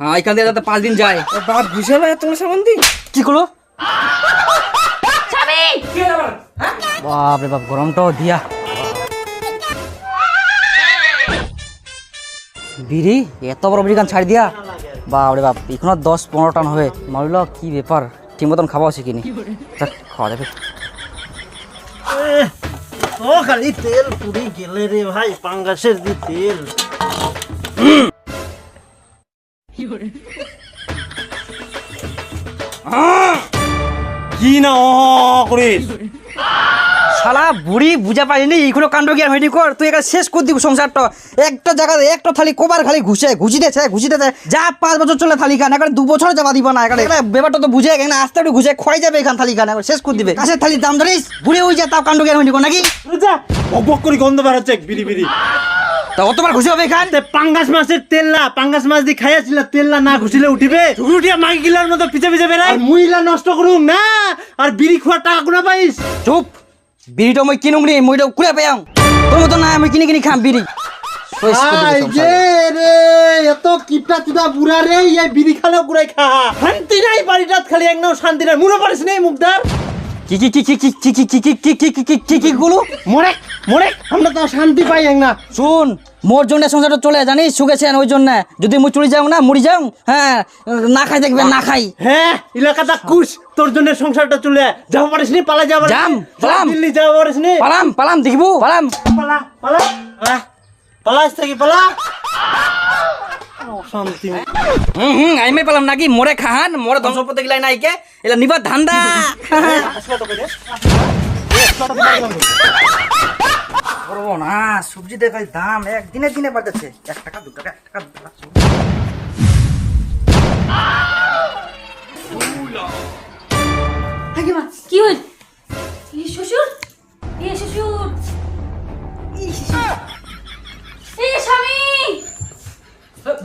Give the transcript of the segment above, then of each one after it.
হ্যাঁ এখান থেকে যাতে পাঁচ দিন যায়। বাপ ঘুষে ভাই তোমার সামান কি করল? হ্যাঁ? বাপ রে বাপ গরমটাও দিয়া। বিড়ি এত বড় বিড়ি গান ছাড় দিয়া। বাপ রে বাপ এখনও দশ পনেরো টান হবে। মারল কি ব্যাপার? ঠিক মতন খাওয়া শিখিনি যাক, খাওয়া যাবে। ও খালি তেল পুরি গেলে রে ভাই পাঙ্গাসের দি তেল। কি থালি কবার খালি ঘুষে ঘুষি দেছে ঘুষি দেছে যা পাঁচ বছর চলে থালি খান এখন দু দিব না এখানে ব্যাপারটা তো বুঝে এখানে আস্তে একটু ঘুষে এখান থালি খান শেষ করে দিবে কাছের থালির দাম ধরিস বুড়ি হয়ে যায় তাও কাণ্ড জ্ঞান হয়নি যা তা অতবার ঘুষি হবে এখান পাঙ্গাস মাছের তেল না পাঙ্গাস মাছ দি খাইয়াছিল তেল না ঘুষিলে উঠিবে উঠিয়া মাগি গিলার মতো পিছে পিছে মুইলা নষ্ট করুম না আর বিড়ি খোয়ার টাকা কোনা পাইস চুপ বিড়িটা মই কিনুম নি মইটা কুড়ে পেয়াম তোর মতো না আমি কিনে কিনে খাম বিড়ি শেষ করে দিবে আই সংসার। যে রে এত কিপটা চুদা বুড়া রে এই বিড়ি খালেও কুড়াই খা শান্তি নাই বাড়িটাত খালি শান্তি নাই পারিস নেই মুখদার কি কি কি কি কি কি কি কি কি কি কি কি কি কি গুলো মরে মরে আমরা তো শান্তি পাই এক না শুন মোর জন্য সংসারটা চলে জানিস? শুকেছেন ওই জন্য। যদি মুই চুরি যাও না মুড়ি যাও হ্যাঁ না খাই দেখবেন না খাই। হ্যাঁ এলাকাটা কুশ তোর জন্য সংসারটা চলে। যাও পারিস নি পালা যাও যাম? পালাম। দিল্লি যাও পারিস নি। পালাম পালাম দেখব পালাম। পালা পালা পালা পালা আজ থেকে পালা। শান্তি হুম হুম আইমে পালাম নাকি? মোরে খাহান মোরে ধ্বংস করতে নাইকে এলা নিবার ধান্দা। না। সবজি দেখাই দাম একদিনে দিনে বাড়তেছে। এক টাকা দু টাকা এক টাকা দু টাকা কাকিমা কি হল? এ শ্বশুর এ শ্বশুর। এ স্বামী।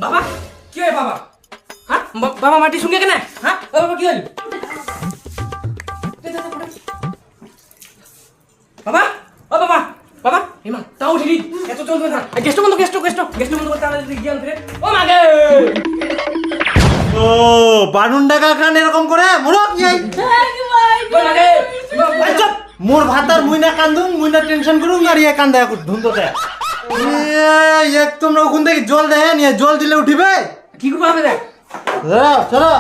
বাবা কি হয় বাবা? হ্যাঁ? বাবা মাটি শুনে কেন হ্যাঁ? বাবা কি হল? বাবা ইমা তাও উঠিলি এত চলবে না গেস্ট বন্ধ গেস্ট গেস্ট গেস্ট বন্ধ করতে আমরা যদি জ্ঞান ফিরে ও মাগে ও বানুন ডাকা খান এরকম করে? চুপ! মোর ভাতার মুইনা কান্দুম মুইনা টেনশন করুম আর ইয়ে কান্দা ধুন্দতে এক তোমরা ওখান থেকে জল দেয় নিয়ে জল দিলে উঠিবে? কি করব হবে দেখ? চলো।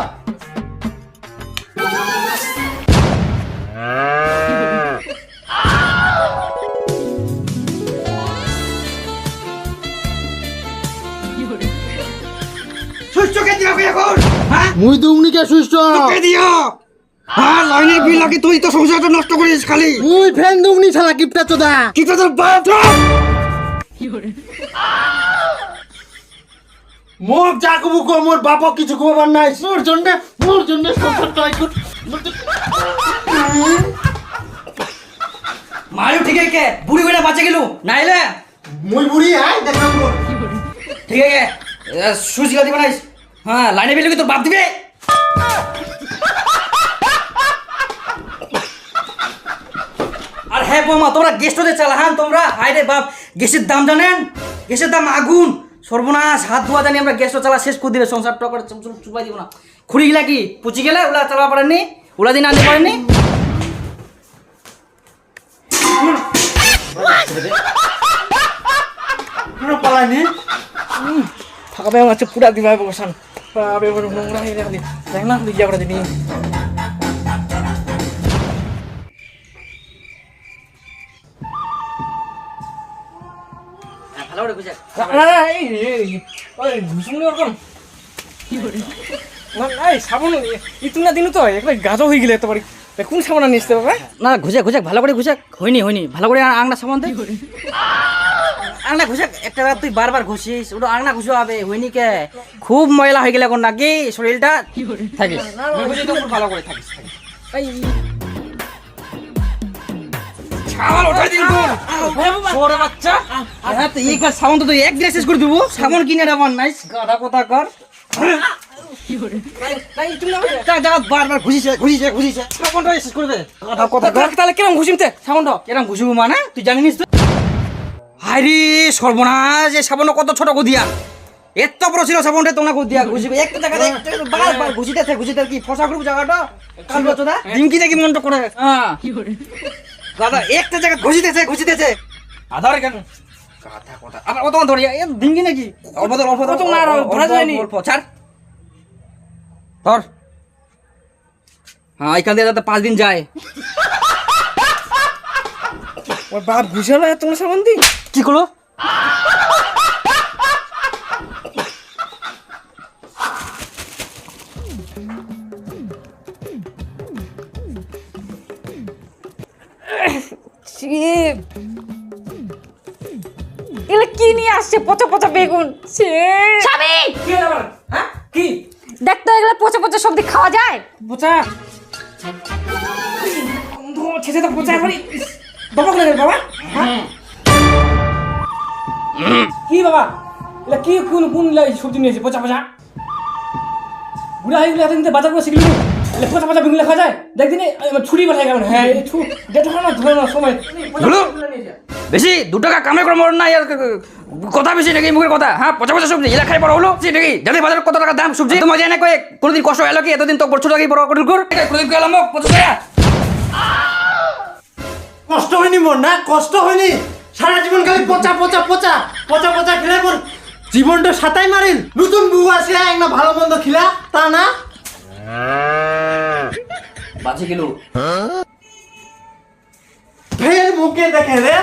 সুস্থ কে দিও এখন হ্যাঁ? মুই দুমনিকে সুস্থ। কে দিও। হ্যাঁ লাইনের বিল নাকি তুই তো সংসারটা নষ্ট করিস খালি। মুই ফ্যান দুমনি শালা কিপটা চোদা। কি তো তোর বাপ মোর যা কবু কো মোর বাপ কিছু কবার নাই। মোর জন্য মোর জন্য সংসারটা একটু মারিও ঠিক আছে বুড়ি বুড়ি বাঁচে গেলু নাইলে? মুই বুড়ি আই দেখলাম মোর ঠিক আছে সুচ গা দিবে নাইস হ্যাঁ লাইনে বিল তোর বাপ দিবে? আর হ্যাঁ বৌমা তোমরা গেস্ট হতে চালা হ্যাঁ তোমরা হায় রে বাপ গ্যাসের দাম জানেন? গ্যাসের দাম আগুন। সর্বনাশ হাত ধোয়া জানি আমরা গ্যাসটা চালা শেষ করে দিবে সংসার টকর চুপাই দিব না। খুঁড়ি গেলা কি? পুচি গেলে ওলা চালা পারেননি? ওলা দিন আনতে পারেননি? কেন পালাইনি থাকাবে আমার পুরা দিবা বসান। বাবা এবার নোংরা হয়ে গেল দেখ না দিকে করে দিবি ভালো করে বুঝে না না এই এই ওই ঘুষুমনি ওরকম না না এই সাবন ইতুনা দিনু তো একটা গাজা হয়ে গেলে এত বাড়ি কোন সাবান নিয়ে আসতে বাবা না ঘুষে ঘুষে ভালো করে ঘুষে হয়নি হয়নি ভালো করে আংনা সামান দে আংনা ঘুষে একটা তুই বারবার ঘুষিস ওটা আংনা ঘুষো হবে হয়নি কে? খুব ময়লা হয়ে গেলে কোন নাকি শরীরটা থাকিস। ভালো করে থাকিস সাবান তো এক দিনে শেষ করে দিব। সাবান কিনে রাবার নাইস। গাধা কথা কর। না ইতুনা যা যা বারবার ঘুষিছে ঘুষিছে ঘুষিছে সাবানটা শেষ করবে কথা তাহলে ঘুষিমতে সাবানটা ঘুষিবো মানে? তুই জানিস তো? হাইরে সর্বনাশ এই সাবান কত ছোট গদিয়া। এত বড় ছিল সাবনটা তোমরা কই দিয়া ঘুষিবে। একটা একটা বারবার ঘুষিতেছে ঘুষিতে কি? ফসা গ্রুপ জায়গাটা কালু আছো না ডিমকি নাকি মনটা করে। হ্যাঁ। দাদা একটা জায়গা ঘুষিতেছে ঘুষিতেছে। আধার কেন? কথা কথা। আবার অত ধরে? এ ডিমকি নাকি? অল্প ধর অল্প ধর ধরা যায়নি। অল্প ছাড়। ধর। হ্যাঁ এখান দিয়ে যাতে পাঁচ দিন যায়। ওর বাপ ঘুষালো তোমার সম্বন্ধে কি করল? এগুলো কি নিয়ে আসছে? পচা পচা বেগুন। কি হ্যাঁ? দেখতো এগুলো পচা পচা সবজি খাওয়া যায়? তো এখনই। বাবা কোথায় বাবা? হ্যাঁ? কি বাবা? এটা কি কোন কোন লাই সবজি নিয়েছে? পচা পচা। বুড়া হয়ে গেলে এতদিন তো বাজার করে শিখলি এলে পচা পচা বেগুন লেখা যায়? দেখদিন ছুরি বাজায় কেমন হ্যাঁ ছু না ধরে না সময়। বেশি দু টাকা কামে করে মরণ না কথা বেশি নাকি মুখের কথা? হ্যাঁ পচা পচা সবজি এলা খাই বড় হলো? সে নাকি জানি বাজারে কত টাকা দাম সবজি? তোমার জানে কয়ে কোনোদিন কষ্ট হলো কি? এতদিন তো ছোট থাকি বড় করে কর কোনোদিন পচা টাকা কষ্ট হয়নি মোর না? কষ্ট হয়নি? সারা জীবন খালি পচা পচা পচা পচা পচা খেলে পর জীবনটা সাতাই মারিল। নতুন বউ আসলে একটা ভালো মন্দ খিলা তা না? বাজে কিলো ফের মুখে দেখে রে।